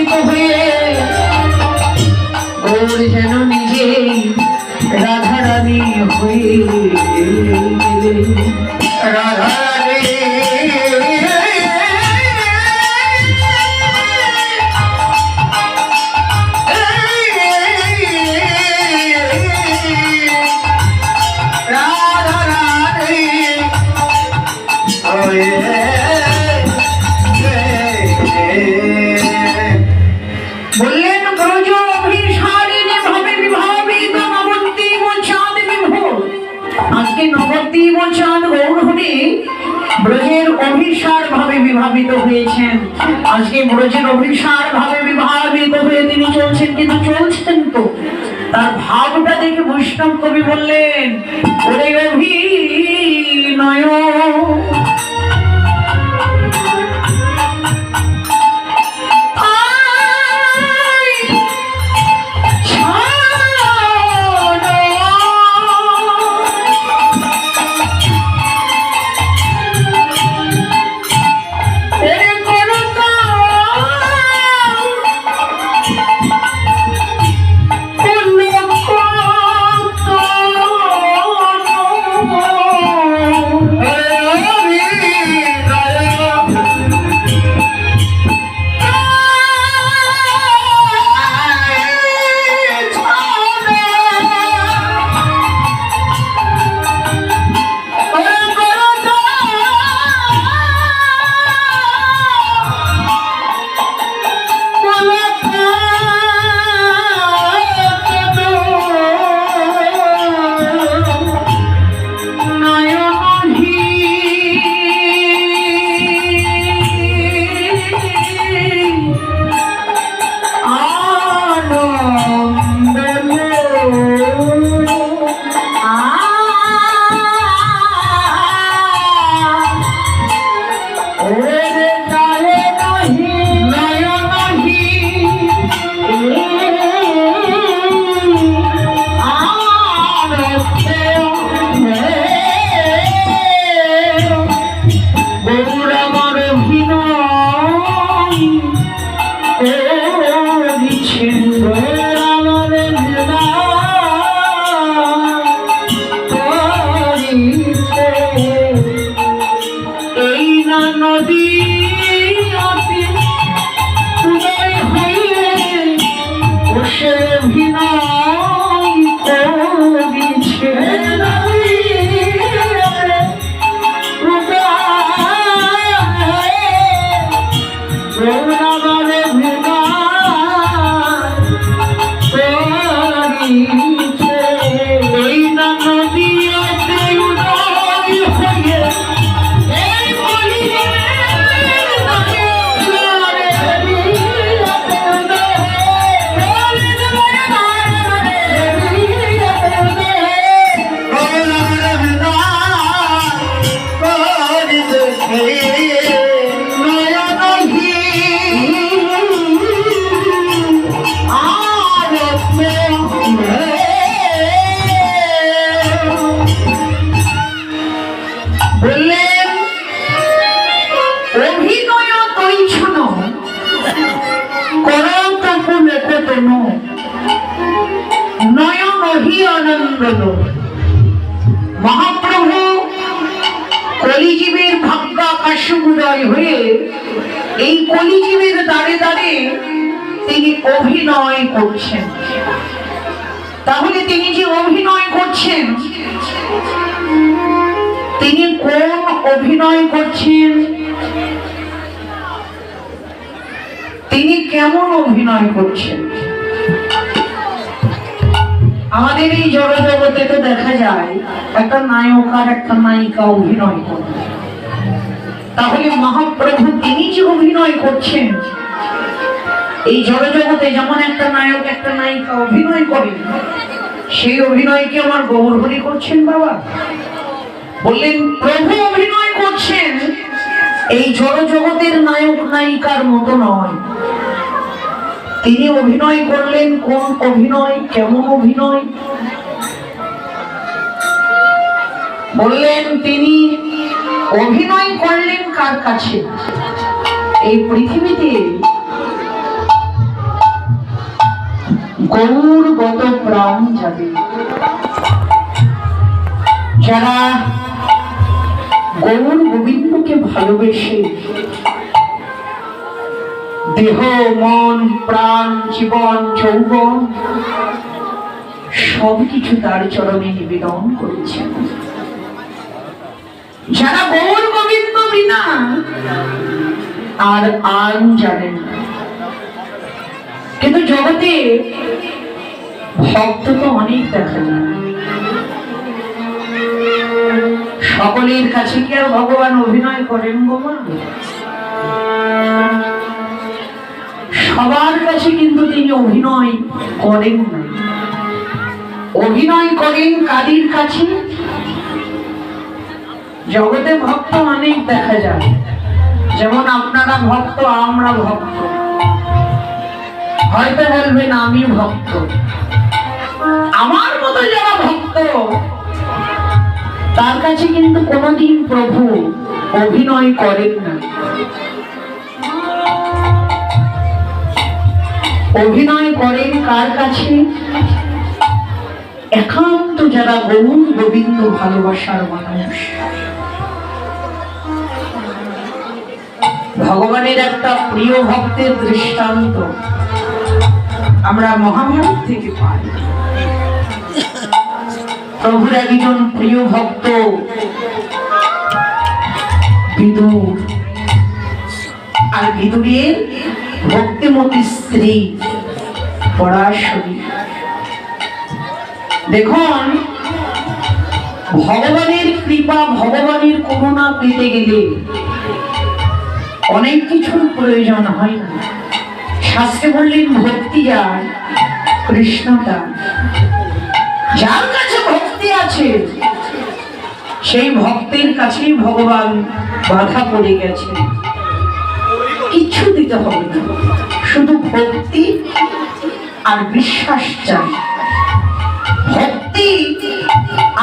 বিভাবিত হয়ে ওর যেন নিজে রাধারানী হয়ে অভিসার ভাবে বিভাবিত হয়েছেন। আজকে বলেছেন অভিসার ভাবে বিভাবিত হয়ে তিনি চলছেন কিন্তু চলছেন তো। তার ভাবটা দেখে বৈষ্ণব কবি বললেন, ওরে গৌরবর মহাপ্রভু কলিজীবের ভাগ্য আকাশমুদয় হয়ে এই কলিজীবের দাঁড়ে দাঁড়ে তিনি অভিনয় করছেন। তাহলে তিনি যে অভিনয় করছেন, তিনি কোন অভিনয় করছেন? তিনি কেমন অভিনয় করছেন? আমাদের এই জগতে তো দেখা যায়, একটা নায়ক আর একটা নায়িকা অভিনয় করে। তাহলে মহাপ্রভু তিনি যে অভিনয় করছেন, এই জগতে যেমন একটা নায়ক, একটা নায়িকা অভিনয় করে, সেই অভিনয় কি আমার গৌরহরি করছেন বাবা? বললেন, প্রভু অভিনয় করছেন। এই জড় জগতের নায়ক নায়িকার মতো নয়। তিনি অভিনয় করলেন, কোন অভিনয়, কেমন অভিনয়? বললেন, তিনি অভিনয় করলেন কার কাছে? এই পৃথিবীতে গৌরগত প্রাণ যাবে। যারা গৌর গোবিন্দকে ভালোবেসে দেহ, মন, প্রাণ, জীবন, যৌবন সবকিছু তার চরণে নিবেদন করেছেন। যারা গৌর গোবিন্দ বিনা আর আন জানেন কিন্তু জগতে ভক্ত তো অনেক দেখা যায়। সকলের কাছে কি আর ভগবান অভিনয় করেন গোমা সবার কাছে কিন্তু তিনি অভিনয় করেন না। অভিনয় করেন কাদের কাছে? জগতে ভক্ত অনেক দেখা যায়। যেমন আপনারা ভক্ত, আমরা ভক্ত। হয়তো বলবেন আমি ভক্ত। আমার মতো যারা ভক্ত তার কাছে কিন্তু কোনোদিন প্রভু অভিনয় করেন না। অভিনয় করেন কার কাছে? একান্ত যারা গৌর গোবিন্দ ভালোবাসার মানুষ। ভগবানের একটা প্রিয় ভক্তের দৃষ্টান্ত আমরা মহাভারত থেকে পাই। প্রভুর একজন প্রিয় ভক্ত। আর বিদুরের ভক্তিমতী স্ত্রী পরাশরী। দেখুন, ভগবানের কৃপা, ভগবানের করুণা পেতে গেলে অনেক কিছুর প্রয়োজন হয় না। শাস্ত্রে বললেন, ভক্তি যার কৃষ্ণ তার। যার কাছে ভক্তি আছে। সেই ভক্তের কাছেই ভগবান বাধা পড়ে গেছে। কিচ্ছু দিতে হবে না। শুধু ভক্তি আর বিশ্বাস চাই। ভক্তি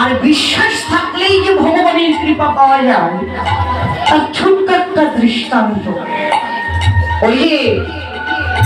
আর বিশ্বাস থাকলেই যে ভগবানের কৃপা পাওয়া যায়, তার ছোট্ট একটা দৃষ্টান্ত। ওই যে